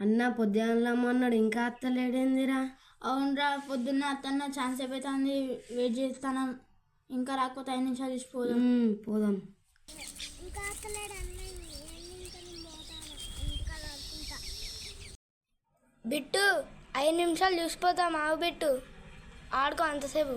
అన్న పొద్దున్నమ్మన్నాడు ఇంకా అత్తలేడేందిరా అవునరా పొద్దున్న అతన్న ఛాన్స్ అయిపోతుంది వెయిట్ చేస్తాను. ఇంకా రాకపోతే ఐదు నిమిషాలు తీసిపోదాం ఉమ్, పోదాం. బిట్టు ఐదు నిమిషాలు చూసిపోతాం ఆవు బిట్టు. ఆడుకో అంతసేపు.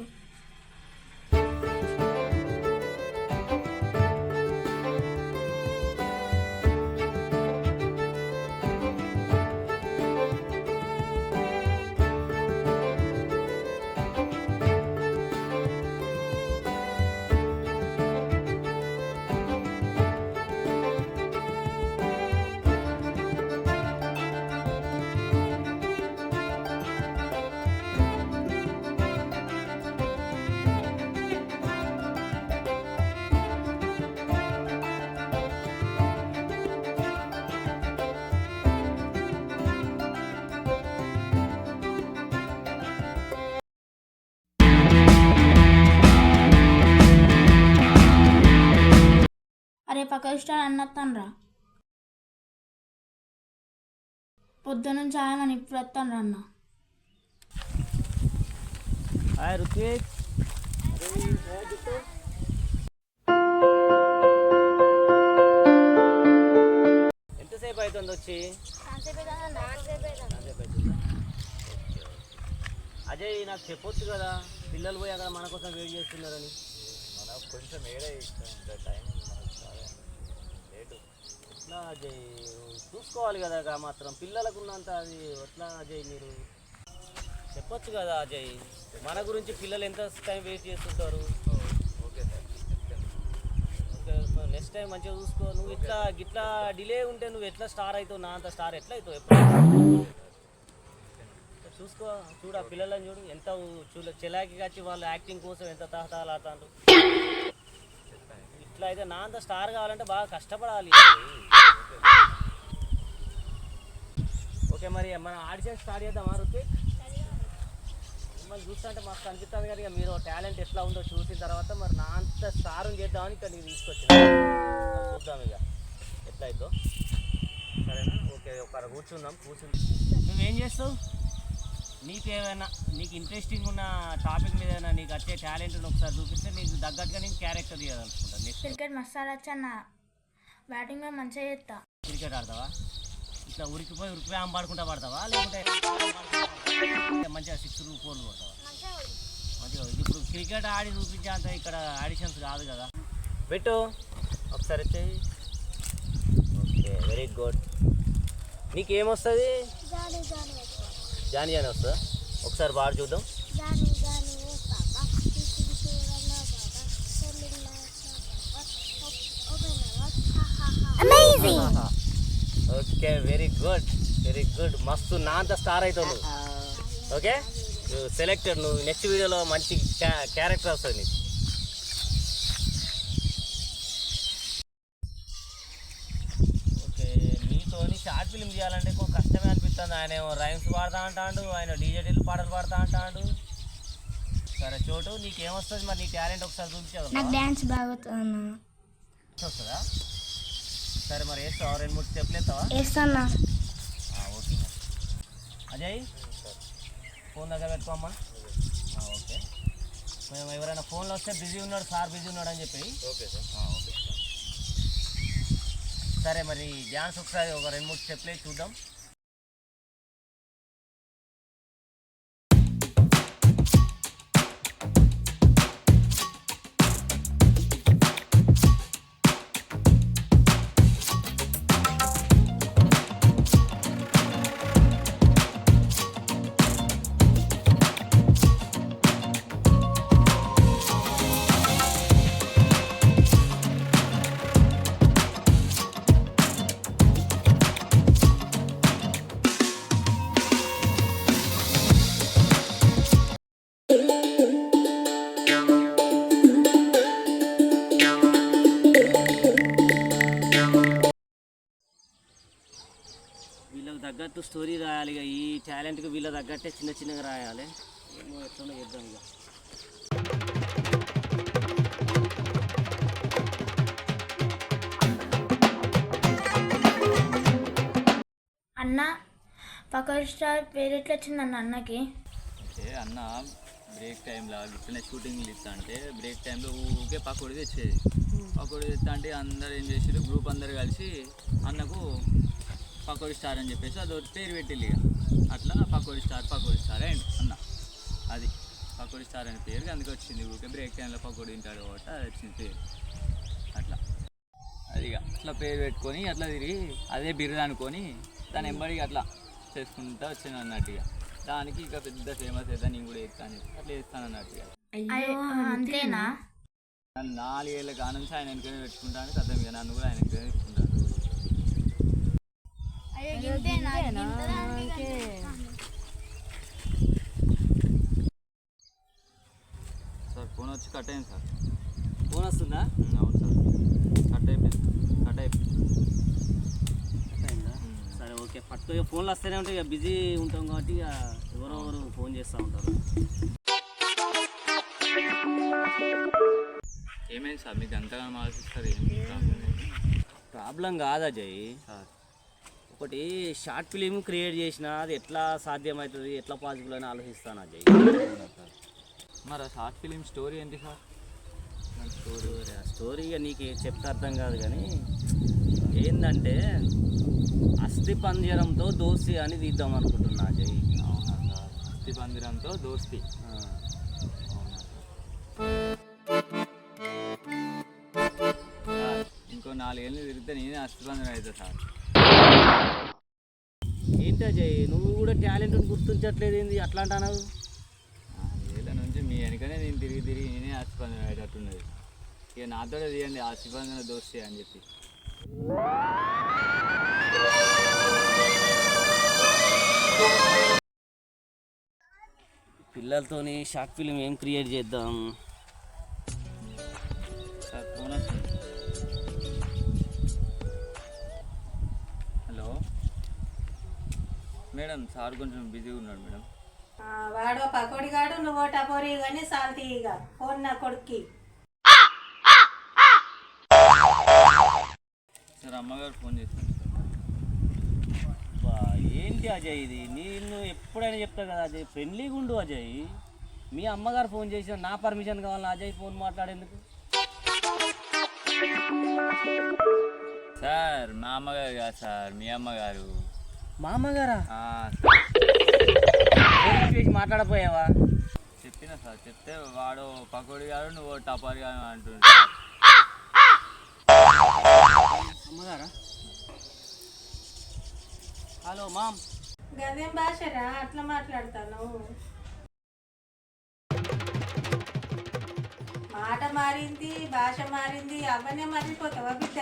పక్క ఇష్టాలు అన్నత్తాను రా పొద్దున్న నుంచి ఆయమని ఇప్పుడు వస్తాను రా అన్న. హాయ్ రుత్విక్ ఎంతసేపు అవుతుంది వచ్చి. అజయ్ నాకు చెప్పొచ్చు కదా. పిల్లలు పోయి అక్కడ మన కోసం వెయిట్ చేస్తున్నారని. మనకు కొంచెం ఏడే టైం ఎట్లా అజయ్ చూసుకోవాలి కదా మాత్రం. పిల్లలకు ఉన్నంత అది ఎట్లా అజయ్ మీరు? చెప్పొచ్చు కదా అజయ్ మన గురించి పిల్లలు ఎంత టైం వెయిట్ చేస్తుంటారు? Okay sir. నెక్స్ట్ టైం మంచిగా చూసుకో. నువ్వు ఇట్లా గిట్లా డిలే ఉంటే నువ్వు ఎట్లా స్టార్ అవుతావు? నా అంత స్టార్ ఎట్లా అవుతావు? ఎప్పుడు? చూసుకో. చూడు ఆ పిల్లలని చూడు. ఎంత చూడ చెలాకి వచ్చి వాళ్ళు యాక్టింగ్ కోసం ఎంత తహతహలాడుతారు. ఇట్లా అయితే నా అంత స్టార్ కావాలంటే బాగా కష్టపడాలి. ఓకే మరి మన ఆడిషన్ స్టార్ట్ చేద్దామా రుతి మిమ్మల్ని చూస్తుంటే మస్తు అనిపిస్తుంది కానీ ఇక మీరు టాలెంట్ ఎట్లా ఉందో చూసిన తర్వాత మరి నా అంత స్టార్ చేద్దామని ఇక్కడ నీకు తీసుకొచ్చిన. చూద్దాం ఇక ఎట్లా అవుతుందో సరేనా? ఓకే ఒక కూర్చుందాం కూర్చుంది. నువ్వేం చేస్తావు? నీకు ఏమైనా నీకు ఇంట్రెస్టింగ్ ఉన్న టాపిక్ మీద ఏమైనా నీకు వచ్చే టాలెంట్ ఒకసారి చూపిస్తే నీకు తగ్గట్టుగా నేను క్యారెక్టర్ తీయాలనుకుంటాను నెక్స్ట్ క్రికెట్ మసాలా అన్న. బ్యాటింగ్ మంచిగా చేస్తా. క్రికెట్ ఆడతావా? ఇట్లా ఉరికిపోయి ఉరికిపోయి ఆంబాడుకుంటా పడతావా? లేకుంటే మంచిగా సిక్స్ ఫోర్లు కొడతావా? మంచిగా ఇప్పుడు క్రికెట్ ఆడి చూపించేంత ఇక్కడ ఆడిషన్స్ కాదు కదా. పెట్టు. ఒకసారి వచ్చేయి ఓకే వెరీ గుడ్. నీకేమొస్తుంది? జానీ జానీ వస్తుందా? ఒకసారి బాగా చూద్దాం. Johnny okay very good very good మస్తు నా అంత స్టార్ అవుతావు నువ్వు ఓకే? నువ్వు సెలెక్టెడ్ నువ్వు నెక్స్ట్ వీడియోలో మంచి క్యారెక్టర్ వస్తుంది. నీకు ఓకే నీతోని షార్ట్ ఫిల్మ్ చేయాలంటే కొంచెం కష్టమే అనిపిస్తుంది. ఆయన ఏమో రైమ్స్ పాడతా అంటాడు ఆయన డీజేటీలు పాటలు పాడతా అంటాడు. సరే చోటు నీకేమొస్తుంది మరి? నీ టాలెంట్ ఒకసారి చూపించదు నాకు డాన్స్ బాగా వస్తుందా సరే మరి వేస్తావా? రెండు మూడు స్టెప్లు వేస్తావా? వేస్తున్నా. ఆ, ఓకే. అజయ్? ఫోన్ దగ్గర పెట్టుకోమ్మా. ఆ, ఓకే. మేము ఎవరైనా ఫోన్లో వస్తే బిజీ ఉన్నాడు సార్ బిజీ ఉన్నాడు అని చెప్పి. Okay sir. ఆ, ఓకే. సరే మరి డ్యాన్స్ ఒకసారి ఒక రెండు మూడు స్టెప్లు వేసి చూద్దాం. తగ్గట్టు స్టోరీ రాయాలి ఇక. ఈ టాలెంట్కి వీళ్ళ తగ్గట్టే చిన్న చిన్నగా రాయాలి. ఏమో ఎట్లా చేద్దాం ఇక. అన్న పక్క స్టార్ పేరు ఎట్లా వచ్చిందన్న అన్నకి? అంటే అన్న బ్రేక్ టైంలో ఇట్లనే షూటింగ్లు ఇస్తా అంటే బ్రేక్ టైంలో ఊరికే పకోడీ తెచ్చేది. పకోడీ తెస్తా అంటే అందరు ఏం చేసారు గ్రూప్ అందరు కలిసి అన్నకు పకోడీ స్టార్ అని చెప్పేసి అది ఒకటి పేరు పెట్టిల్లు ఇక. అట్లా pakodi star pakodi star and అన్న. అది పకోడీ స్టార్ అనే పేరు అందుకే వచ్చింది ఊరికే బ్రేక్ టైంలో పకోడీ తింటాడు కాబట్టి అది వచ్చింది పేరు. అట్లా. అది ఇక అట్లా పేరు పెట్టుకొని అట్లా తిరిగి అదే బిర్రు అనుకొని దాని ఎంబడికి అట్లా చేసుకుంటా వచ్చాను అన్నట్టుగా దానికి ఇక పెద్ద ఫేమస్ అయితే నేను కూడా చేస్తాను అట్లా చేస్తాను అన్నట్టుగా అయ్యో అంతేనా? నన్ను నాలుగేళ్ళ కానుంచి ఆయన వెనుకనే పెట్టుకుంటాను కథ ఇక. నన్ను కూడా ఆయన వెనుకనే పెట్టుకుంటాను సార్ ఫోన్ వచ్చి కట్ అయింది సార్. ఫోన్ వస్తుందా? అవును సార్. కట్ అయిపోయింది కట్ అయిపోయింది. అయిందా? సరే ఓకే. పట్టు ఇక ఫోన్లు వస్తూనే ఉంటాయి. ఇక బిజీ ఉంటాం కాబట్టి ఇక ఎవరెవరు ఫోన్ చేస్తూ ఉంటారు. ఏమైంది సార్? మీకు ఎంతగానో ఆలోచిస్తారు? ఏం ప్రాబ్లం కాదు అజయ్ సార్ ఒకటి షార్ట్ ఫిలిం క్రియేట్ చేసిన అది ఎట్లా సాధ్యమవుతుంది ఎట్లా పాసిబుల్ అని ఆలోచిస్తాను అజయ్. మరి ఆ షార్ట్ ఫిలిం స్టోరీ ఏంటి సార్? స్టోరీ స్టోరీ ఇక నీకు చెప్తే అర్థం కాదు కానీ ఏంటంటే అస్థి పంజరంతో దోసి అని తీద్దాం అనుకుంటున్నా అజయ్. అవునా సార్? అస్థి పందిరంతో దోస్తి. ఆ, అవునా సార్ సార్ ఇంకో నాలుగేళ్ళు తిరిగితే నేనే అస్థి పందిరం అవుతా సార్. ఏంటి అజయ్? నువ్వు కూడా టాలెంట్ గుర్తించట్లేదు ఏంది? అట్లా అంటున్నావు నుంచి మీ వెనకనే నేను తిరిగి తిరిగి నేనే పందిరం అయ్యేటట్టున్నది. ఇక నాతో తీయండి ఆ అస్థి పందిరం దోస్తి అని చెప్పి. పిల్లలతోని షార్ట్ ఫిలిం ఏం క్రియేట్ చేద్దాం? మేడం సార్ కొంచెం బిజీగా ఉన్నాడు మేడం. వాడో పకోడిగాడు నువ్వో టపోరి కానీ సాల్తీ ఇక ఫోన్ నా కొడుక్కి. సార్ అమ్మగారు ఫోన్ చేశాను బా, ఏంటి అజయ్ ఇది? నేను ఎప్పుడైనా చెప్తా కదా అజయ్? ఫ్రెండ్లీగా ఉండు అజయ్. మీ అమ్మగారు ఫోన్ చేసిన నా పర్మిషన్ కావాలా అజయ్ ఫోన్ మాట్లాడేందుకు? సార్ మా అమ్మగారు కాదు సార్ మీ అమ్మగారు. మా అమ్మగారా ఆ, ఫోన్ చేసి మాట్లాడపోయావా? చెప్పిన సార్ చెప్తే వాడు పకోడి గారు నువ్వు టపారి గారు అంటుంటా అమ్మగారా? Hello mom. గదేం భాషరా? అట్లా మాట్లాడతాను మాట మారింది భాష మారింది అవన్నీ మర్చిపోతావా బిడ్డ?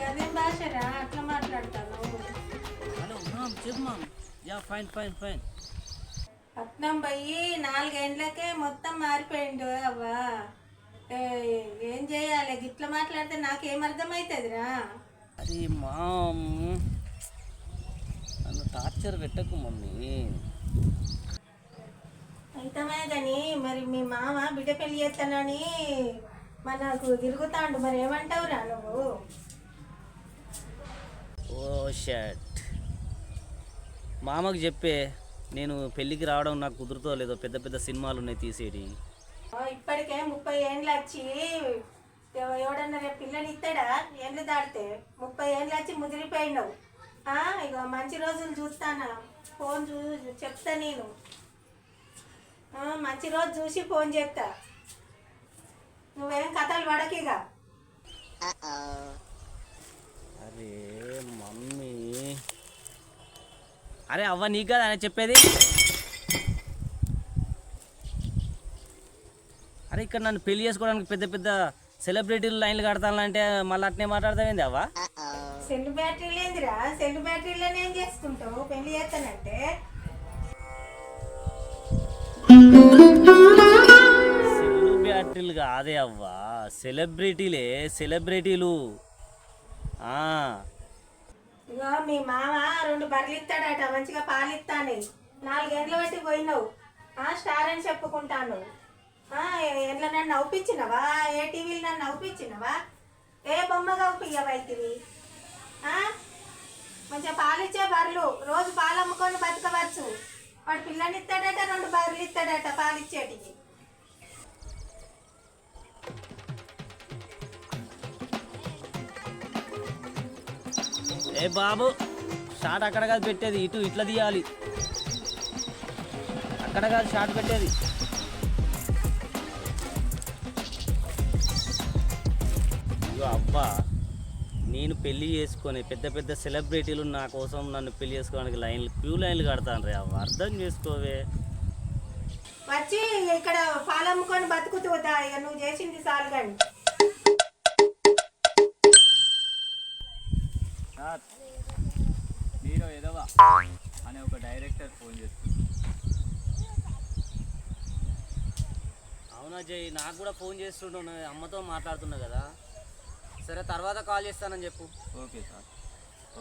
గదేం భాషరా అట్లా మాట్లాడతాను. హలో మామ్ చెప్పు mom. Yeah fine fine fine. పట్నం పోయి నాలుగేండ్లకే మొత్తం మారిపోయిండు అవ్వా. ఏ, ఏం చేయాలి? గిట్ల మాట్లాడితే నాకేం అర్థమవుతుందిరా అరే మామ్. నన్ను టార్చర్ పెట్టకు మమ్మీ. అయితమే కానీ మరి మీ మామ బిడ్డ పెళ్ళి చేస్తానని మనకు తిరుగుతాండు. మరి ఏమంటావురా నువ్వు? ఓ షట్ మామకు చెప్పే నేను పెళ్ళికి రావడం నాకు కుదురుతో లేదో పెద్ద పెద్ద సినిమాలు ఉన్నాయి తీసేటి ఇప్పటికే ముప్పై ఏండ్లు వచ్చి ఎవ- ఎవడన్నా రేపు పిల్లని ఇస్తాడా ఏండ్లు దాడితే ముప్పై ఏండ్లు వచ్చి ముదిరిపోయినావు. ఆ, ఇక మంచి రోజులు చూస్తానా? ఫోన్ చూ చెప్తా నేను. ఆ, మంచి రోజు చూసి ఫోన్ చేస్తా నువ్వేం కథలు పడకిగా? అరే మమ్మీ. అరే అవ్వ నీకు కదా ఆయన చెప్పేది. అరే ఇక్కడ నన్ను పెళ్ళి చేసుకోవడానికి పెద్ద పెద్ద సెలబ్రిటీలు లైన్లు కడతానంటే మళ్ళీ అట్నే మాట్లాడతావేంది అవ్వ? సెల్ బ్యాటరీలు ఏందిరా సెల్ బ్యాటరీలోనే ఏం చేసుకుంటావు? పెళ్ళి చేస్తానంటే? సెల్ బ్యాటరీలు కాదే అవ్వా. సెలబ్రిటీలే సెలబ్రిటీలు ఇగో మీ మామ రెండు బర్రెలు ఇస్తాడట మంచిగా పాలు ఇస్తాను. నాలుగేండ్లు బట్టి పోయినావు. ఆ, స్టార్ అని చెప్పుకుంటాను. ఆ, ఎట్లా నన్ను నవ్వుపించినవా? ఏ టీవీలు నన్ను నవ్వుపించినవా? ఏ బొమ్మ నవ్వుపియ్యవైతివి మంచిగా పాలు ఇచ్చే బర్రెలు. రోజు పాలు అమ్ముకొని బతకవచ్చు. వాడు పిల్లని ఇస్తాడట రెండు బర్రెలు ఇస్తాడట పాలు ఇచ్చేటికి. ఏ బాబు షాట్ అక్కడ కాదు పెట్టేది ఇటు ఇట్లా తీయాలి. అక్కడ కాదు షాట్ పెట్టేది. ఇగో అబ్బా నేను పెళ్ళి చేసుకొని పెద్ద పెద్ద సెలబ్రిటీలు నా కోసం నన్ను పెళ్ళి చేసుకోవడానికి లైన్లు క్యూ లైన్లు కడతాను రే అవ్వ అర్థం చేసుకోవే. వచ్చి ఇక్కడ పాలు అమ్ముకొని బతుకుతుందా ఇక నువ్వు చేసింది చాలు కానీ. సార్ హీరో ఎదవా అనే ఒక డైరెక్టర్ ఫోన్ చేస్తుంది అవునా జై నాకు కూడా ఫోన్ చేస్తుండు అమ్మతో మాట్లాడుతున్నా కదా. సరే తర్వాత కాల్ చేస్తానని చెప్పు. Okay sir.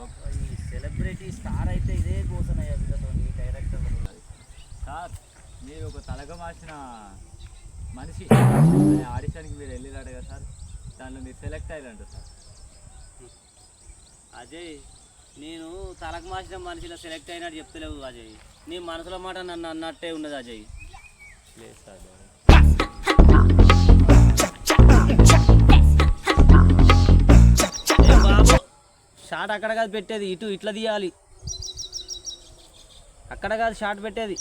ఓకే ఈ సెలబ్రిటీ స్టార్ అయితే ఇదే కోసనయ్యా వీళ్ళతో డైరెక్టర్ సార్ మీరు ఒక తలక మార్చిన మనిషి ఆడిషన్కి మీరు వెళ్ళిరాడు కదా సార్. దానిలో మీరు సెలెక్ట్ అయ్యారంట సార్. అజయ్ నేను తలకు మార్చిన మనిషిలో సెలెక్ట్ అయినట్టు చెప్తలేవు అజయ్. నీ మనసులో మాట నన్ను అన్నట్టే ఉన్నది అజయ్. ఏ బాబు షాట్ అక్కడ కాదు పెట్టేది ఇటు ఇట్లా తీయాలి. అక్కడ కాదు షాట్ పెట్టేది.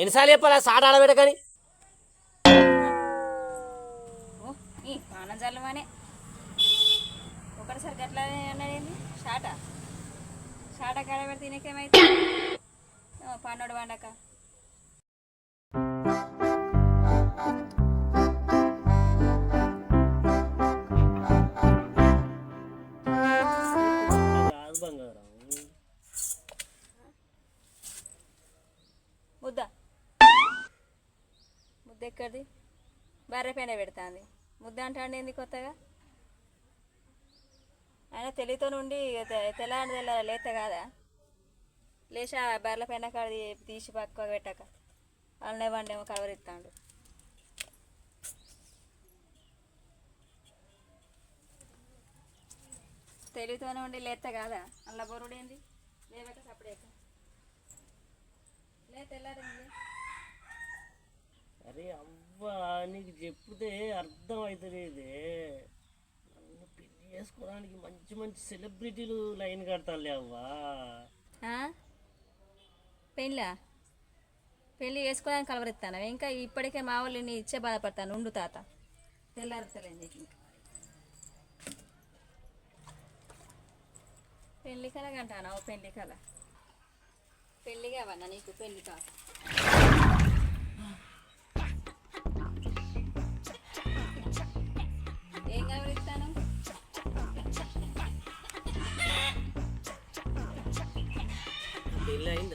ఎన్నిసార్లు చెప్పాలా? సాట ఆడబెట్టకని ఓ ఈ ఒకటిసారి గట్లా అన్నది షాట? షాట కాడ పెడితే నీకేమైతే పన్నోడు బర్రె పైన పెడతాంది. ముద్ద అంటాండి ఏంది కొత్తగా? ఆయన తెలివితో నుండి తెల్లారి తెల్ల లేత కాదా? లేచి ఆ బర్రెల పైన కాడ తీసి పక్క పెట్టాక. వాళ్ళనే వండేమో కలవరిస్తాడు తెలివితోనే ఉండి లేత కాదా? అల్ల బొరుడు ఏంది? లేవక సపడేక లే తెల్లారింది. అరే అవ్వా నీకు చెప్తే అర్థం అవుతలేదే నన్ను పెళ్ళి చేసుకోవడానికి మంచి మంచి సెలబ్రిటీలు లైన్ కడతాలే అవ్వా. పెళ్ళా? పెళ్ళి చేసుకోవడానికి కలవరిస్తాను ఇంకా ఇప్పటికే మా వాళ్ళు నీ ఇచ్చే బాధపడతాను. ఉండు తాత. తెల్లారుతలేండి నీకు పెళ్ళి కల కంటానా ఓ పెళ్ళి కల. పెళ్ళి కావన్నా నీకు? పెళ్ళి కాదు. ಇಲ್ಲ ಇಲ್ಲ